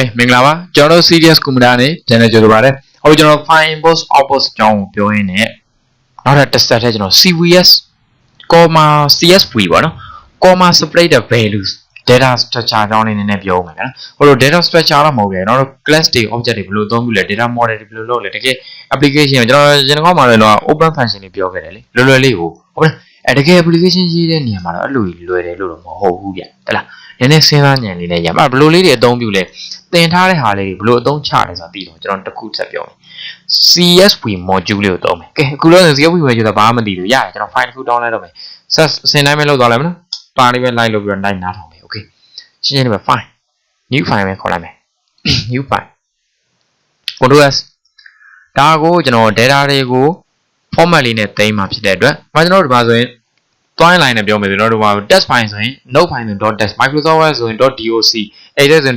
Okay မင်္ဂလာပါကျွန်တော်တို့ serious computer နဲ့ channel ကြိုဆိုပါရစေအခုကျွန်တော် file inbox outbox အကြောင်းကိုပြောရင်းနဲ့နောက်ထပ်တစ်ဆက်ထဲကျွန်တော် CVS comma CSV ပေါ့နော် comma separate the values data structure အကြောင်းလေးနည်းနည်းပြောဦးမယ်နော်ဟိုလို data structure တော့မဟုတ်ဘူးကျွန်တော်တို့ class တွေ object တွေဘယ်လိုသုံးပြီးလဲ data model တွေဘယ်လိုလုပ်လဲတကယ် application ကိုကျွန်တော်ကျွန်တော်မှလည်းတော့ open function တွေပြောခဲ့တယ်လေလွယ်လွယ်လေးကိုဟုတ်လား အဲတကယ် application ရေးတဲ့နေရာမှာတော့အဲ့လိုလွယ်တယ်လို့တော့မဟုတ်ဘူးဗျတလားနည်းနည်းစဉ်းစားဉာဏ်လေးနဲ့ရမှာဘယ်လိုလေးတွေအသုံးပြုလဲသင်ထားတဲ့ဟာလေးတွေဘယ်လိုအသုံးချလဲဆိုတာသိတော့ကျွန်တော်တစ်ခုဆက်ပြောမယ် CSV module လေးကိုသုံးမယ်ကဲအခုလို့ CSV module ဆိုတာဘာမှမသိဘူးရတယ်ကျွန်တော် file တစ်ခု download လုပ်မယ် set အစဉ်တိုင်းပဲလုပ်သွားလိုက်မယ်နော်ပါလေးပဲ like လုပ်ပြီးတော့ like နားထောင်မယ် okay ရှင်းရှင်းလေးပဲ file new file ပဲခေါ်လိုက်မယ် new file control s ဒါကိုကျွန်တော် data တွေကို format လေးနဲ့သိမ်းမှာဖြစ်တဲ့အတွက်မကျွန်တော်တို့ဒီမှာဆိုရင်တွိုင်း line နဲ့ပြောမယ်ဆိုတော့ဒီမှာ test file ဆိုရင် node file ဆိုရင် .test microsoft word ဆိုရင် .doc edit ဆိုရင်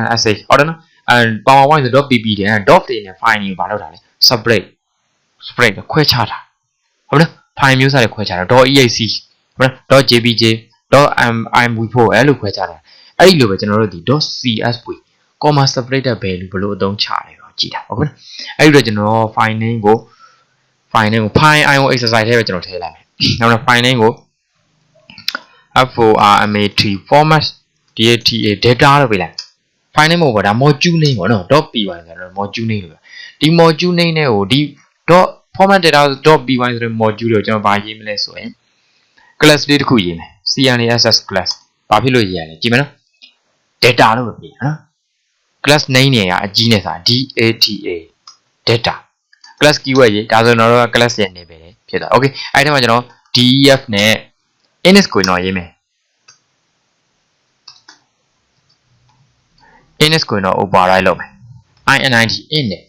.hns ဟုတ်တယ်နော်အဲ powerpoint ဆို .pp တဲ့ dot တွေနဲ့ file တွေဘာလုပ်တာလဲ separate separate ခွဲခြားတာဟုတ်လား file မျိုးစားတွေခွဲခြားတာ .eac ဟုတ်လား .jpg .mip4 အဲ့လိုခွဲခြားတာအဲ့ဒီလိုပဲကျွန်တော်တို့ဒီ .csv comma separated value ဘယ်လိုအသုံးချလဲတော့ကြည့်တာဟုတ်ကဲ့အဲ့ဒီတော့ကျွန်တော် file name ကို file name ကို file io exercise ထဲပဲကျွန်တော်ထည့်လိုက်မယ်နောက်တော့ file name ကို format format data data လို့ပေးလိုက် file name ကိုဒါ module name ပေါ့နော် .py ဆိုတော့ module name လို့ဒီ module name နဲ့ကိုဒီ format data .py ဆိုတဲ့ module ကိုကျွန်တော်ဗာရေးမလဲဆိုရင် class လေးတစ်ခုရေးမယ် cnass class ဘာဖြစ်လို့ရေးရလဲကြည့်မယ်နော် data လို့ပဲပေးတာနော် class name နေကအကြီးနဲ့စာ data data class keyword ရေးဒါဆိုတော့တော့ class ရဲ့နေပဲဖြစ်သွား okay အဲ့ဒီမှာကျွန်တော် def နဲ့ init ကိုတော့ရေးမယ် init ကိုတော့ override လုပ်မယ် init init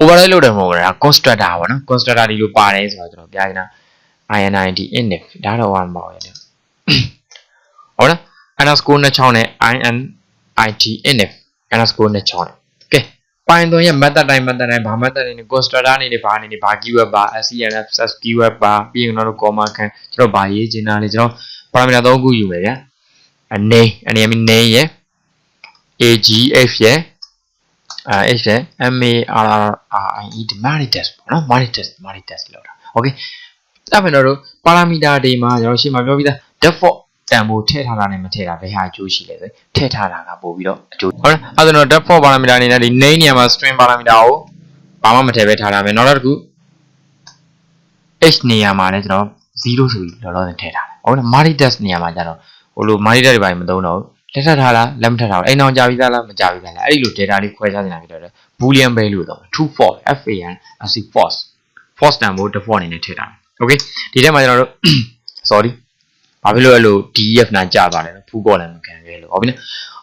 override လုပ်တယ်မဟုတ်ဘူးဒါ constructor ပေါ့နော် constructor ဒီလိုပါတယ်ဆိုတော့ကျွန်တော်ပြရအောင် init init ဒါတော့ဟာမဟုတ်ရတယ်ဟုတ်လား underscore နဲ့6နဲ့ init init underscore နဲ့6နဲ့ okay Python ရဲ့ method တိုင်း method တိုင်းဘာ method တွေနဲ့ constructor နေနေဘာနေနေဘာ keyword ဘာ scnf sus keyword ဘာပြီးရင်တော့ comma ခံကျွန်တော်ဘာရေးချင်တာလဲကျွန်တော် parameter 3ခုယူမယ်ဗျာ name အနေနဲ့ name ရဲ့ agf ရဲ့ uh, h ရဲ့ marrie ဒီ marrie test ပေါ့နော် marrie test marrie test လောက်တာ okay အဲ့မဲ့တော့ parameter တွေမှာကျွန်တော်ရှင်းမှာပြောပြီးသား default တန်ဖိုးထည့်ထားတာနဲ့မထည့်တာဘယ်ဟာအကျိုးရှိလဲဆိုထည့်ထားတာကပို့ပြီးတော့အကျိုးဟုတ်လားအဲ့ဒါတော့ default parameter အနေနဲ့ဒီ name နေရာမှာ string parameter ကိုဘာမှမထည့်ပဲထားတာပဲနောက်တစ်ခု h နေရာမှာလည်းကျွန်တော်0ဆိုပြီးလောလောဆယ်ထည့်ထားတယ်ဟုတ်လား marry test နေရာမှာကျတော့ဟိုလို marry test တွေဘာမှမသုံးတော့ဘူးလက်ထပ်ထားလားလက်မထပ်ထားဘူးအိမ်အောင်ကြာပြီးသားလားမကြာပြီးသားလားအဲ့ဒီလို data လေးခွဲခြားနေတာဖြစ်တော့ boolean value လို့သုံး true false fan as false false တန်ဖိုး default အနေနဲ့ထည့်ထားတယ် okay ဒီထဲမှာကျွန်တော်တို့ sorry ဘာဖြစ်လို့အဲ့လို def နာကြာသွားလဲဖူးပေါ်လည်းမခံခဲ့လို့ဟုတ်ပြီနော်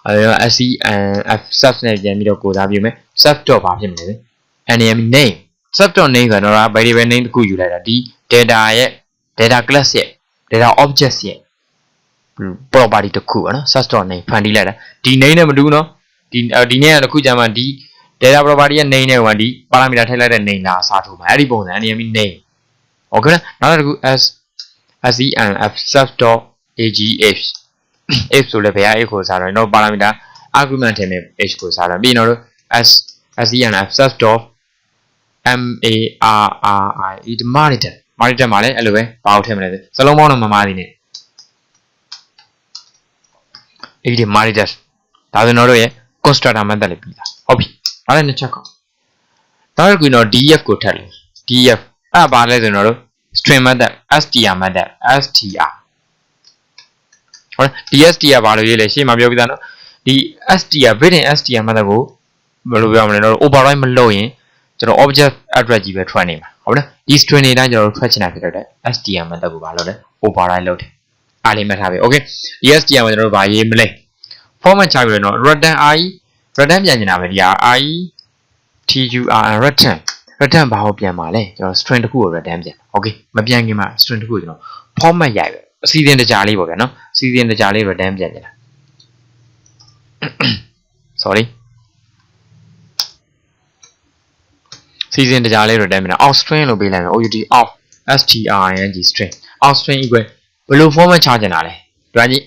အဲတော့ sc f sub နဲ့ပြန်ပြီးတော့ကိုစားပြမယ် sub တော့ဘာဖြစ်မလဲ name name sub name ဆိုတော့ variable name တစ်ခုယူလိုက်တာဒီ data ရဲ့ data class ရဲ့ data object ရဲ့ property တစ်ခုပေါ့နော် sub name ဖန်တီးလိုက်တာဒီ name နဲ့မတူနော်ဒီဒီ name ကတစ်ခုကြာမှဒီ data property ရဲ့ name နဲ့ဟိုဒီ parameter ထည့်လိုက်တဲ့ name လာအစားထိုးမှာအဲ့ဒီပုံစံ name name okay နော်နောက်တစ်ခု s senf self.agh if ဆိုလည်းဘယ်ဟာ if ကိုစားတော့တော့ parameter argument ထဲမှာ h ကိုစားတော့ပြီးတော့ s senf self.marri monitor monitor မှာလည်းအဲ့လိုပဲဘာလို့ထည့်မလဲစလုံးပေါင်းတော့မမားသေးနဲ့အဲ့ဒီ monitor ဒါဆိုတော့ရဲ့ constructor method လေးပြီးတာဟုတ်ပြီအဲ့ဒါနှစ်ချက်ကောနောက်တစ်ခုတော့ df ကိုထည့်လိုက် df အဲ့ဒါဘာလဲဆိုတော့ string method str method str ဟုတ်လား dstr ဘာလို့ရေးလဲရှေ့မှာပြောပြီးသားနော်ဒီ str bit in str method ကိုဘယ်လိုပြောမလဲတော့ override မလုပ်ရင်ကျွန်တော် object address ကြီးပဲထွက်နေမှာဟုတ်လားဒီ string တွေတိုင်းကျွန်တော်တို့ထွက်ချင်တာဖြစ်တဲ့ str method ကိုဘာလုပ်လဲ override လုပ်တယ်အားလေးမှတ်ထားပြီ okay ဒီ str မှာကျွန်တော်တို့ဘာရေးမလဲ format ချပြီးတော့ return i return ပြန်ချင်တာပဲဒီဟာ i tur return return ဘာကိုပြန်ပါလဲကျွန်တော် string တစ်ခုကို return ပြန် okay မပြန်ခင်မှာ string တစ်ခုကိုကျွန်တော် format ရိုက်ပဲအစီအစဉ်တကြားလေးပေါ့ဗျာနော်အစီအစဉ်တကြားလေး return ပြန်ပြန်တာ sorry စီစဉ်တကြားလေး return ပြန်တာ out string လို့ပေးလိုက်မယ် out out string string out string equal ဘယ်လို format ချချင်တာလဲတွားကြည့်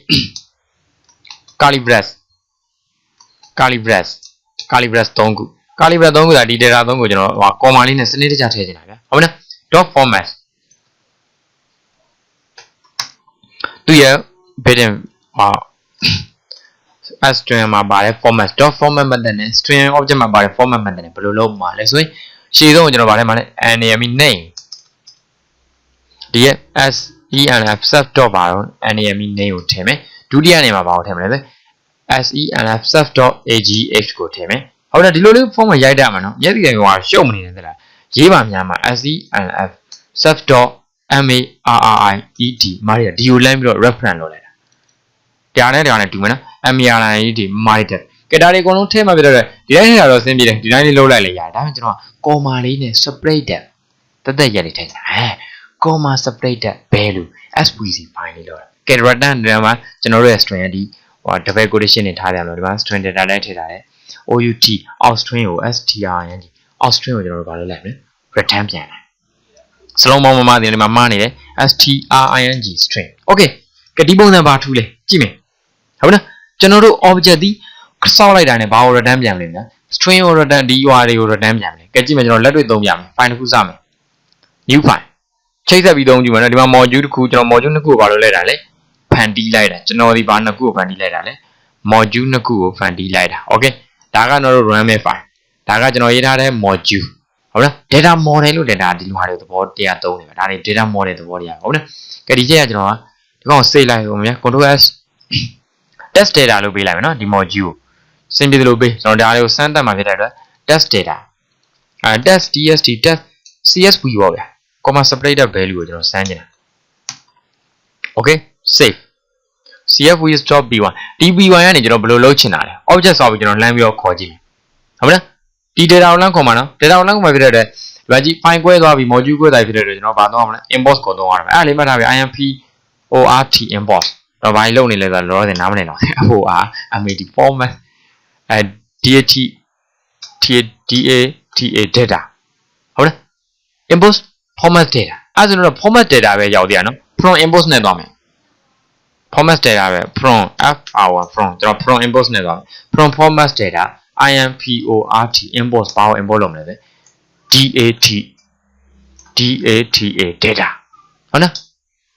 curly brace calibres calibres 3ခု calibres 3ခုဒါဒီ data 3ခုကျွန်တော်ဟို comma လေးနဲ့စနစ်တကျထည့်ချင်တာဗျာဟုတ်မလား dot format သူရဲ့ bitten ဟာ string မှာပါတယ် format dot format method နဲ့ string object မှာပါတယ် format method နဲ့ဘယ်လိုလုပ်မှာလဲဆိုရင်ရှေ့ဆုံးကျွန်တော်ဗာထဲမှာလဲ name name ဒီရဲ့ s enf self dot ပါတော့ name name ကိုထည့်မယ်ဒုတိယနေမှာဘာကိုထည့်မလဲလဲ senf self dot agh ကိုထည့်မယ် ဟုတ်တယ်ဒီလိုလေး form မှာရိုက်တာမှာနော်မျက်စိကဟိုရှုပ်မနေနဲ့သလားရေးပါများမှာ senf self dot married မာရီဒီကိုလမ်းပြီးတော့ reference လုပ်လိုက်တာတရားနဲ့တရားနဲ့တူမယ်နော် married married ကဲဒါတွေအကုန်လုံးထည့်မှပြတော့ဒီတိုင်းထည့်တာတော့အဆင်ပြေတယ်ဒီတိုင်းလေးလုပ်လိုက်လေရတယ်ဒါပေမဲ့ကျွန်တော်က comma လေးနဲ့ separate တက်တက်ရက်လေးထည့်တာဟဲ့ comma separate value svc file လေးလို့ကဲ return တွေမှာကျွန်တော်တို့ရဲ့ string ဒီဟို double quotation တွေထားကြလို့ဒီမှာ string data လိုက်ထည့်ထားတယ် out out string ကို strng out string ကိုကျွန်တော်တို့ဘာလုပ်လိုက်မလဲ return ပြန်လိုက်စလုံးပေါင်းမမတင်ဒီမှာမှားနေတယ် string string okay ကဒီပုံစံဘာထူးလဲကြည့်မယ်ဟုတ်လားကျွန်တော်တို့ object ဒီစောက်လိုက်တာနဲ့ဘာကို return ပြန်လဲညာ string ကို return ဒီ URL တွေကို return ပြန်မယ်ကဲကြည့်မယ်ကျွန်တော်လက်တွေ့သုံးပြမယ် file တစ်ခုစမယ် new file ချိတ်ဆက်ပြီးသုံးကြည့်မယ်နော်ဒီမှာ module တစ်ခုကျွန်တော် module နှစ်ခုကိုဘာလို့လဲတာလဲဖန်တီးလိုက်တာကျွန်တော်ဒီဘာနှစ်ခုကိုဖန်တီးလိုက်တာလဲ module နှစ်ခုကိုဖန်တီးလိုက်တာ okay ဒါကကျွန်တော်တို့ run မဲ့ file ဒါကကျွန်တော်ရေးထားတဲ့ module ဟုတ်လား data model လို့ data ဒီလိုဟာတွေသဘောတရားသုံးနေပါဒါတွေ data model သဘောတရားဟုတ်လားကဲဒီချက်ကကျွန်တော်ကဒီကောင် save လိုက်ဦးမယ် control s test data လို့ပေးလိုက်မယ်နော်ဒီ module ကိုစင်ပြေတယ်လို့ပေးကျွန်တော်ဒါလေးကိုစမ်းသပ်မှာဖြစ်တဲ့အတွက် test data အဲ test tst test csv ပေါ့ဗျာ comma separated value ကိုကျွန်တော်စမ်းကြည့်တာ okay save cfv.b1 ဒီ b1 ကနေကျွန်တော်ဘယ်လိုလုပ်ချင်တာလဲ object ဆိုပြီးကျွန်တော်လမ်းပြီးတော့ခေါ်ကြည့်မယ်ဟုတ်မလားဒီ data ကိုလမ်းခေါ်မှာနော် data ကိုလမ်းခေါ်မှာဖြစ်တဲ့အတွက်ဒီမှာကြည့် file ကွဲသွားပြီ module ကွဲသွားပြီဖြစ်တဲ့အတွက်ကျွန်တော်ဘာသုံးရမလဲ import ကိုသုံးရမှာအဲ့ဒါလေးမှတ်ထားပြီ imp ort import တော့ဘာလို့လုပ်နေလဲဆိုတော့လောလောဆယ်နားမလည်တော့ or mad format အဲ dat da data ဟုတ်လား import format data အဲ့ဒါဆိုတော့ format data ပဲရောက်သေးရနော် from import နဲ့သွားမယ် format data ပဲ from f hour from ကျွန်တော် from import နဲ့သွားမယ် from format data import import ဘာကို import လုပ်မလဲလဲ dat data data ဟုတ်နော်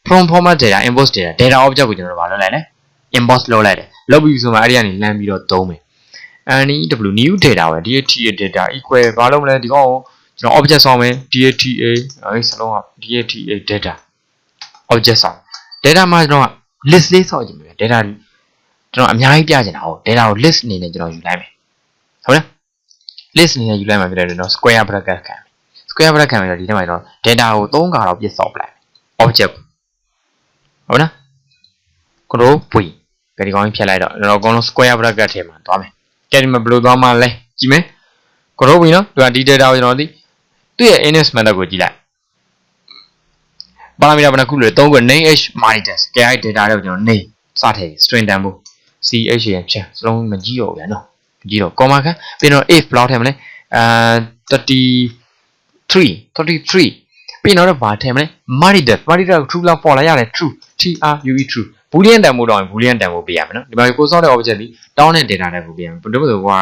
from format data import data data object ကိုကျွန်တော်တို့ဘာလုပ်လိုက်လဲ import လုပ်လိုက်တယ်လုပ်ပြီးဆိုမှအဲ့ဒီကနေလမ်းပြီးတော့သုံးမယ် new new data ပဲ data data equal ဘာလုပ်မလဲဒီကောင်ကိုကျွန်တော် object ဆောင်းမယ် data အဲ့စလုံးက data data object ဆောင်း data မှာကျွန်တော်က list လေးဆောက်ကြည့်မယ် data ကျွန်တော်အများကြီးပြချင်တာဟုတ် data ကို list အနေနဲ့ကျွန်တော်ယူလိုက်မယ်ဟုတ်လား list အနေနဲ့ယူလိုက်မှာဖြစ်တယ်တော့ square bracket ခံမယ် square bracket ခံပြီးတော့ဒီထဲမှာကျွန်တော် data ကို၃ခါတော့ပြစ်ဆောက်ပလိုက် object ဟုတ်လား control v ကြဒီကောင်းကြီးဖြတ်လိုက်တော့ကျွန်တော်အကုန်လုံး square bracket ထဲမှာသွားမယ်ကဲဒီမှာဘယ်လိုသွားမှလဲကြည့်မယ် control v နော်ဒီကဒီ data ကိုကျွန်တော်ဒီသူ့ရဲ့ index method ကိုကြည့်လိုက် ပါရာမီတာဘယ်နှခုလဲ၃ခု name h minus ကဲအဲ့ data တွေကိုကျွန်တော် name စထည့် string တန်ဖို့ ch ရန်ချက်စလုံးမကြည့်တော့ဗျာနော်မကြည့်တော့ comma ခန်းပြီးတော့ if ဘယ်လောက်ထည့်မလဲအဲ33 33ပြီးတော့ဗာထည့်မလဲ maridat maridat true လား false လားရတယ် true t r u e true boolean တန်ဖို့တော့ boolean တန်ဖို့ပေးရမယ်နော်ဒီမှာကိုစောင့်တဲ့ object ဒီတောင်းတဲ့ data တန်ဖို့ပေးရမယ်ဘယ်လိုလဲဆိုဟို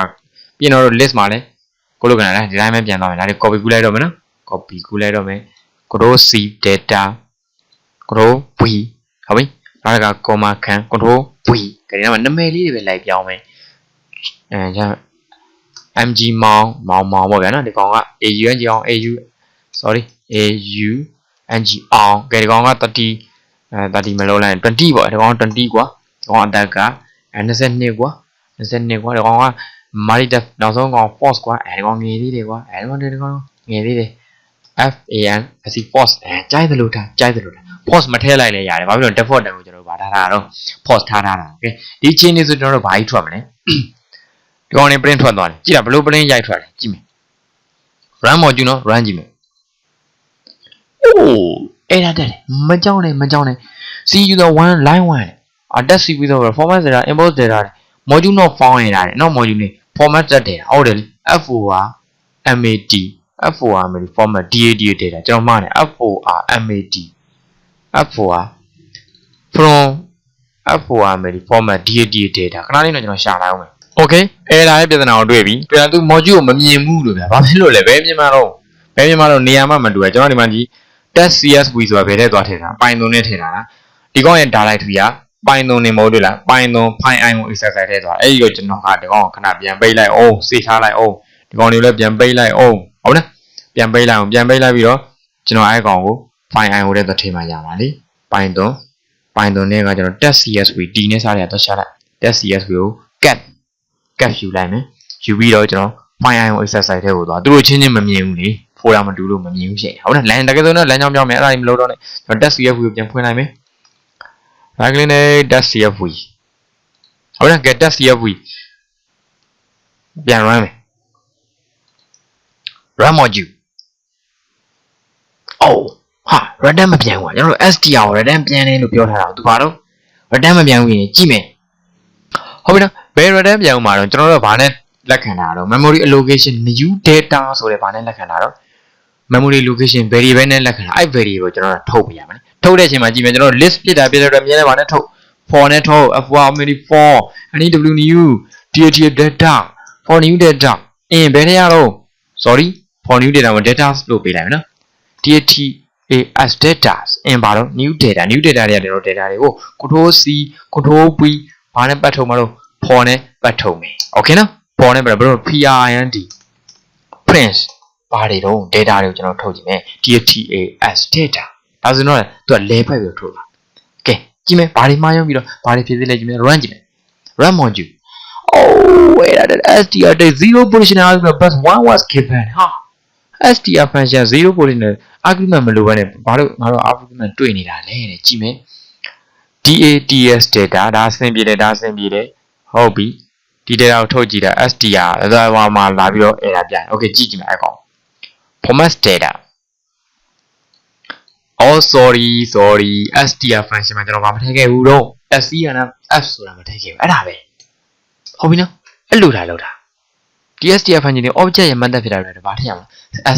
ပြီးတော့ list မှာလဲကိုလိုကနာလားဒီတိုင်းပဲပြန်သွားမယ်ဒါတွေ copy ကူးလိုက်တော့မယ်နော် copy ကူးလိုက်တော့မယ် control c data control v ဟုတ်ပြီနောက်က comma ခံ control v ခရီးမှာနာမည်လေးတွေပဲလိုက်ပြောင်းမယ်အဲကျ mg မောင်မောင်မောင်ပေါ့ဗျာနော်ဒီကောင်က au ng အောင် au sorry au ng အောင်ကဲဒီကောင်က30အဲ30မလို့လိုက်20ပေါ့ဒီကောင်20ကွာဒီကောင်အသက်က22ကွာ22ကွာဒီကောင်က Maridef နောက်ဆုံးကောင် force ကွာအဲဒီကောင်ငယ်သေးတယ်ကွာအဲဒီကောင်ဒီကောင်ငယ်သေးတယ် FAN အစီ force အဲကြိုက်တယ်လို့ထားကြိုက်တယ်လို့ထား pause မထည့်လိုက်လည်းရတယ်ဘာဖြစ်လို့ default တန်ကိုကျွန်တော်ဗာထားတာတော့ pause ထားထားတာโอเคဒီချင်းနေဆိုကျွန်တော်တို့ဘာကြီးထွက်မလဲဒီကောင်နေ print ထွက်သွားတယ်ကြည့်တာဘလို့ print ရိုက်ထွက်တယ်ကြည့်မယ် run module နော် run ကြည့်မယ်အိုးအဲ့ဒါတက်တယ်မကြောက်နဲ့မကြောက်နဲ့ see user 1 line 1 attack see user performance data import data module not found ရတာတယ်နော် module နေ format တက်တယ်ဟုတ်တယ်လေ fo က mat FOR MAD format DAD data ကျွန်တော်မှားတယ် FOR MAD F4 from F4 မယ်ဒီ format DATA data ခဏလေးတော့ကျွန်တော်ရှာလိုက်အောင်မယ် Okay အဲ့ဒါရဲ့ပြဿနာကိုတွေ့ပြီတွေ့ရင်သူ module ကိုမမြင်ဘူးလို့ဗျာဘာဖြစ်လို့လဲဘယ်မြင်မှာတော့ဘယ်မြင်မှာတော့နေရာမှမတူဘူးကျွန်တော်ဒီမှာကြီး test csv ဆိုတာဘယ်ထဲသွားထည့်တာ python နဲ့ထည့်တာလားဒီကောင်ရဲ့ directory က python နဲ့မဟုတ်ဘူးလား python python ကို exercise ထည့်သွားအဲ့ဒီကိုကျွန်တော်ကဒီကောင်ကိုခဏပြန်ပိတ်လိုက်အောင်စေထားလိုက်အောင်ဒီကောင်လေးလည်းပြန်ပိတ်လိုက်အောင်ဟုတ်လားပြန်ပိတ်လိုက်အောင်ပြန်ပိတ်လိုက်ပြီးတော့ကျွန်တော်အဲ့ကောင်ကို file i ကိုထဲသွားထည့်မှရပါလေ python python နဲ့ကကျွန်တော် test csv d နဲ့စားရတော့ရှာလိုက် test csv ကို cat cat ယူလိုက်မယ်ယူပြီးတော့ကျွန်တော် file i ကို exercise ထဲကိုသွားသူတို့ချင်းချင်းမမြင်ဘူးလေဖိုတာမတူလို့မမြင်ဘူးရှင့်ဟုတ်လားလမ်းတကယ်ဆိုတော့လမ်းကြောင်းပြောင်းမယ်အဲ့ဒါကြီးမလုပ်တော့နဲ့ကျွန်တော် test csv ကိုပြန်ဖွင့်လိုက်မယ်ဒါကလေးနဲ့ test csv ဟုတ်လား get test csv ပြန် run မယ် run module အိုး ဟာ return မပြန်ဘူးကျွန်တော်တို့ str ကို return ပြန်တယ်လို့ပြောထားတာသူဘာလို့ return မပြန်ဘူးရင်ကြည့်မယ်ဟုတ်ပြီနော်ဘယ် return ပြန်ဦးမှာတော့ကျွန်တော်တို့ကဘာနဲ့လက်ခံတာတော့ memory allocation new data ဆိုတဲ့ဘာနဲ့လက်ခံတာတော့ memory location variable နဲ့လက်ခံတာအဲ့ variable ကျွန်တော်တို့ထုတ်ပြရမယ်ထုတ်တဲ့အချိန်မှာကြည့်မယ်ကျွန်တော်တို့ list ပြစ်တာပြစ်တဲ့အတွက်မြင်တယ်ဘာနဲ့ထုတ် for နဲ့ထုတ် f1 mini for any w new data data for new data အင်းဘယ်ထဲရတော့ sorry for new data ကို data လို့ပေးလိုက်မယ်နော် data as data အင်းပါတော့ new data new data တွေကကျွန်တော် data တွေကို control c control v ဘာနဲ့ပတ်ထုံမှာတော့ for နဲ့ပတ်ထုံမယ် okay နော် for နဲ့ပတ်ဘယ်လို prind prince ဘာတွေတော့ data တွေကိုကျွန်တော်ထုတ်ကြည့်မယ် data as data ဒါဆိုတော့သူကလဲဖက်ပြီးထုတ်တာကဲကြည့်မယ်ဘာတွေမှားရုံပြီးတော့ဘာတွေဖြစ်သေးလဲကြည့်မယ် run ကြည့်မယ် run module oh wait at str day 0 position argument plus 1 was given ဟာ Str function 0 position argument မလိုဘဲနဲ့ဘာလို့ငါတို့ argument တွေ့နေတာလဲတဲ့ကြည့်မယ် DATS data ဒါအဆင်ပြေတယ်ဒါအဆင်ပြေတယ်ဟုတ်ပြီဒီ data ကိုထုတ်ကြည့်တာ str ဒါဟိုမှာလာပြီးတော့ error ပြန် okay ကြည့်ကြည့်မယ်အကောင် format data oh sorry sorry str function မှာကျွန်တော်ဘာမထည့်ခဲ့ဘူးတော့ sc ကနာ f ဆိုတာမထည့်ခဲ့ဘူးအဲ့ဒါပဲဟုတ်ပြီနော်အဲ့လိုထားလောက်တာ DSTF function တွေ object ရဲ့ method ဖြစ်တာတွေဘာထည့်ရမလဲ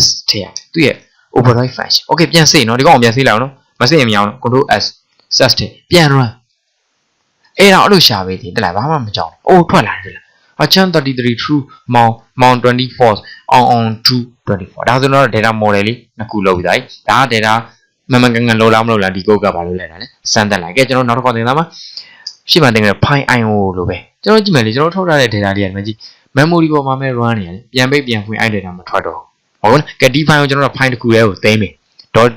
s ထည့်ရသူ့ရဲ့ override function okay ပြန်စေနော်ဒီကောင်ပြန်စေလိုက်အောင်နော်မစေရင်မရအောင် control s search ထည့်ပြန် run အဲ့တော့အဲ့လိုရှာပေးတယ်တက်လာဘာမှမကြောက်ဘူးအိုးထွက်လာတယ်အချမ်း33 true mount mount 24 on on 224ဒါဆိုတော့ data model လေးနှစ်ခုလုပ်ပြီးသားဒါက data မမကန်ကန်လောလားမလို့လားဒီ code ကဘာလို့လဲတာလဲစမ်းတက်လိုက်ကဲကျွန်တော်နောက်တစ်ခေါက်သင်သားမှာရှေ့မှာသင်ခဲ့ file io လို့ပဲကျွန်တော်ကြည့်မယ်လေကျွန်တော်ထုတ်ထားတဲ့ data လေးကမကြည့် memory ပေါ်မှာမဲ့ run နေရတယ်ပြန်ပိတ်ပြန်ဖွင့်အဲ့ data မထွက်တော့ဟုတ်လားကဲဒီ file ကိုကျွန်တော်တို့ file တစ်ခုလေးကိုသိမ်းမယ်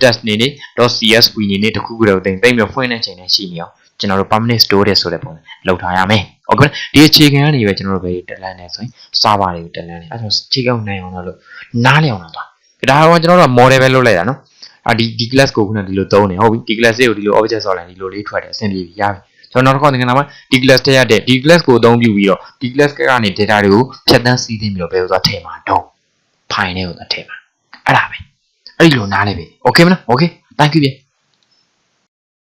.test နေနေ .csv နေနေတစ်ခုခုတော့သိမ်းသိမ်းပြီးဖွင့်တဲ့အချိန်နဲ့ရှိနေအောင်ကျွန်တော်တို့ permanent storage ဆိုတဲ့ပုံနဲ့လောက်ထားရမယ်ဟုတ်ကဲ့ဒီအခြေခံကနေပဲကျွန်တော်တို့ပဲတက်လန်းနေဆိုရင် server တွေကိုတက်လန်းနေအဲဒါဆိုအခြေခံနိုင်အောင်လို့နားလည်အောင်လားဒါတော့ကျွန်တော်တို့ model ပဲလုပ်လိုက်တာနော်အာဒီဒီ class ကိုခုနဒီလိုသုံးနေဟုတ်ပြီဒီ class လေးကိုဒီလို object ဆော်လိုက်ဒီလိုလေးထွက်တယ်အဆင်ပြေပြီရပြီ ကျွန်တော်နောက်တစ်ခါသင်ခန်းမှာဒီ class တက်ရတဲ့ဒီ class ကိုအသုံးပြုပြီးတော့ဒီ class ကနေ data တွေကိုဖြတ်တန်းစီးသိမ်းပြီးတော့ဘယ်လိုသွားထည့်မှာတော့ file နဲ့ကိုသွားထည့်မှာအဲ့ဒါပဲအဲ့ဒီလိုနားလဲပြီ okay မလား okay thank you ဗျ